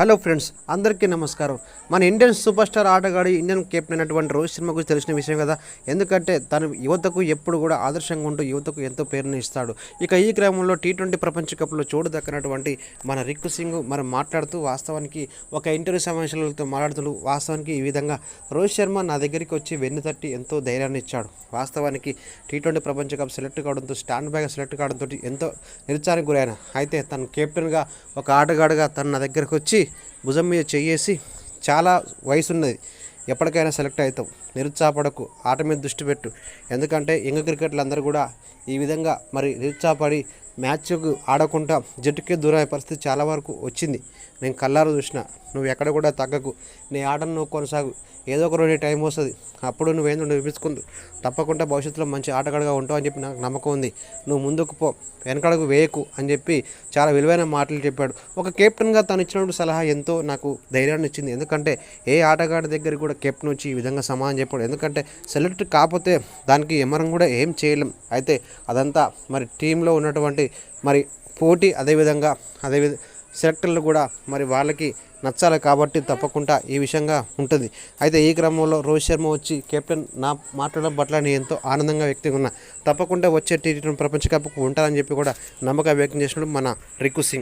Hello friends అందరికీ నమస్కారం. మన ఇండియన్ సూపర్ స్టార్ ఆటగాడి ఇండియన్ కెప్టెన్ అయినటువంటి రోహిత్ శర్మ గురించి తెలిసిన విషయం కదా. ఎందుకంటే తను యువతకు ఎప్పుడు కూడా ఆదర్శంగా ఉంటూ యువతకు ఎంతో పేరుని ఇస్తాడు. ఇక ఈ క్రమంలో టీ ట్వంటీ ప్రపంచ కప్లో చోటు దక్కినటువంటి మన రిక్కు సింగ్ మనం మాట్లాడుతూ వాస్తవానికి ఒక ఇంటర్వ్యూ సమావేశాలతో మాట్లాడుతూ వాస్తవానికి ఈ విధంగా రోహిత్ శర్మ నా దగ్గరికి వచ్చి వెన్ను తట్టి ఎంతో ధైర్యాన్ని ఇచ్చాడు. వాస్తవానికి టీ ట్వంటీ ప్రపంచ కప్ సెలెక్ట్ కావడంతో స్టాండ్ బ్యాగ్ సెలెక్ట్ కావడంతో ఎంతో నిరుత్సాహానికి గురైన. అయితే తను కెప్టెన్గా ఒక ఆటగాడుగా తను నా దగ్గరకు వచ్చి భుజం మీద చెయ్యేసి చాలా వయసు ఉన్నది ఎప్పటికైనా సెలెక్ట్ అవుతావు. నిరుత్సాహపడకు. ఆట మీద దృష్టి పెట్టు. ఎందుకంటే యంగ్ క్రికెట్లు అందరూ కూడా ఈ విధంగా మరి నిరుత్సాహపడి మ్యాచ్కు ఆడకుండా జట్టుకే దూరమే పరిస్థితి చాలా వరకు వచ్చింది. నేను కల్లారు చూసిన. నువ్వు ఎక్కడ కూడా తగ్గకు. నీ ఆటను నువ్వు కొనసాగు. ఏదో ఒక రోజు టైం వస్తుంది. అప్పుడు నువ్వేందో నిరూపించుకుందు తప్పకుండా భవిష్యత్తులో మంచి ఆటగాడుగా ఉంటావు అని చెప్పి నాకు నమ్మకం ఉంది. నువ్వు ముందుకు పో. వెనకడుగు వేయకు అని చెప్పి చాలా విలువైన మాటలు చెప్పాడు. ఒక కెప్టెన్గా తను ఇచ్చినటువంటి సలహా ఎంతో నాకు ధైర్యాన్ని ఇచ్చింది. ఎందుకంటే ఏ ఆటగాడి దగ్గర కూడా కెప్టెన్ వచ్చి ఈ విధంగా సమాధానం చెప్పాడు ఎందుకంటే సెలెక్ట్ కాకపోతే దానికి ఎమరం కూడా ఏం చేయలేం. అయితే అదంతా మరి టీంలో ఉన్నటువంటి మరి పోటీ అదేవిధంగా అదేవిధ సెలెక్టర్లు కూడా మరి వాళ్ళకి నచ్చాలి కాబట్టి తప్పకుండా ఈ విషయంగా ఉంటుంది. అయితే ఈ క్రమంలో రోహిత్ శర్మ వచ్చి కెప్టెన్ నా మాట్లాడడం పట్ల నేను ఎంతో ఆనందంగా వ్యక్తిగా ఉన్నా. తప్పకుండా వచ్చే టీ ట్వంటీ ప్రపంచ కప్కు ఉంటారని చెప్పి కూడా నమ్మకం వ్యక్తం చేసినప్పుడు మన రిక్కు సింగ్.